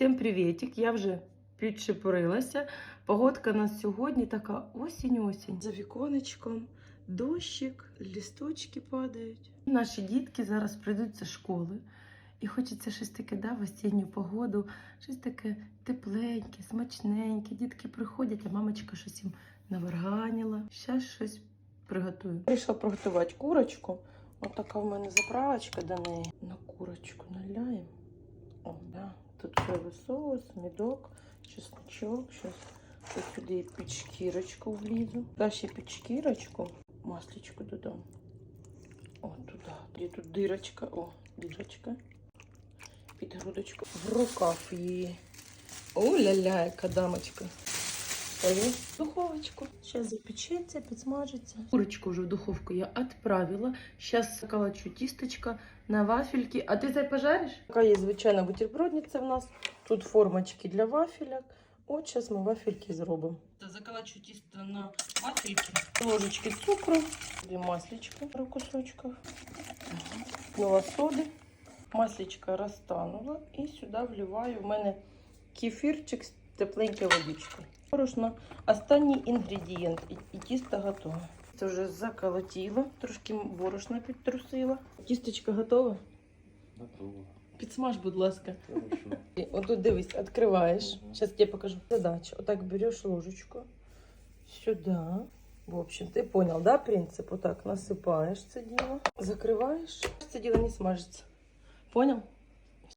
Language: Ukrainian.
Всім привітик! Я вже підчепурилася. Погодка у нас сьогодні така осінь-осінь. За віконечком дощик, лісточки падають. Наші дітки зараз прийдуть зі школи. І хочеться щось таке, да, в осінню погоду, щось таке тепленьке, смачненьке. Дітки приходять, а мамочка щось їм наварганіла. Зараз щось приготую. Прийшла приготувати курочку. Ось така в мене заправочка до неї. На курочку наляємо. О, да. Тут соєвий соус, медок, чесночок. сейчас ось сюди під шкірочку влізу. Далі під шкірочку масличку додам. О, туди. Де тут дирочка? О, дирочка. Під грудочку. В рукав її. О-ля-ля, яка дамочка. В духовочку. Сейчас запечеться, підсмажиться. Курочку вже в духовку я отправила. Сейчас калачу тісточка на вафельки. А ти це пожариш? Така є звичайна бутербродниця в нас. Тут формочки для вафельок. От зараз ми вафельки зробимо. Закалачу тісто на вафельки. Ложечки цукру, дві масличка пару кусочків. Кнула соди. Масличка розтанула і сюди вливаю в мене кефірчик з тепленькою водичкою. Борошно останній інгредієнт і, тісто готове. Це вже заколотила, трошки борошна підтрусила. Тісточка готова? Готово. Підсмаж, будь ласка. Отут дивись, відкриваєш. Зараз я покажу задачу. Отак береш ложечку сюди. В общем, ти понял, да, принцип? Отак насипаєш це діло, закриваєш. Це діло не смажиться. Понял?